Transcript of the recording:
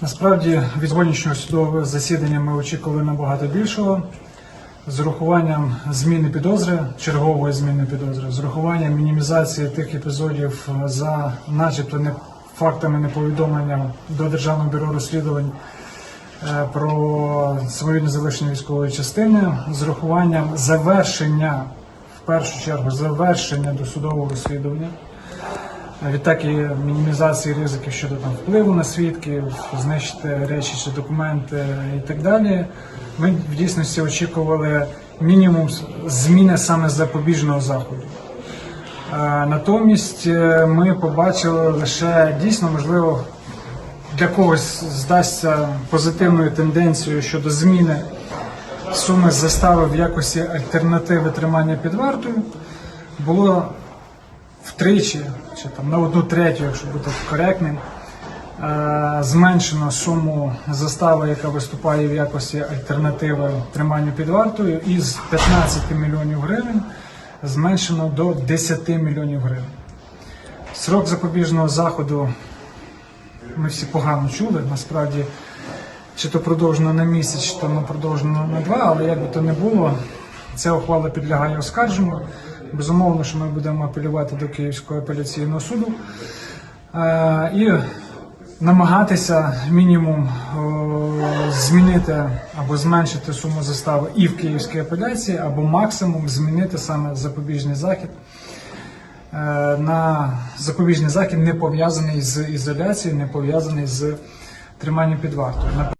Насправді від сьогоднішнього судового засідання ми очікували набагато більшого. З урахуванням зміни підозри, чергової зміни підозри, з урахуванням мінімізації тих епізодів за начебто не фактами неповідомлення до Державного бюро розслідувань е, про свою незалежні військової частини, з урахуванням завершення, в першу чергу, завершення досудового розслідування. Відтак і мінімізації ризиків щодо там впливу на свідків, знищити речі чи документи і так далі. Ми в дійсності очікували мінімум зміни саме запобіжного заходу. Натомість е, ми побачили лише дійсно, можливо, для когось здасться позитивною тенденцією щодо зміни суми застави в якості альтернативи тримання під вартою. Було втричі чи там на одну третю, якщо бути коректним, е, зменшено суму застави, яка виступає в якості альтернативи триманню під вартою, із 15 мільйонів гривень зменшено до 10 мільйонів гривень. Срок запобіжного заходу ми всі погано чули. Насправді, чи то продовжено на місяць, чи то продовжено на два, але як би то не було, ця ухвала підлягає оскарженню. Безумовно, що ми будемо апелювати до Київського апеляційного суду е, і намагатися мінімум е, змінити або зменшити суму застави і в Київській апеляції, або максимум змінити саме запобіжний захід е, на запобіжний захід, не пов'язаний з ізоляцією, не пов'язаний з триманням під вартою.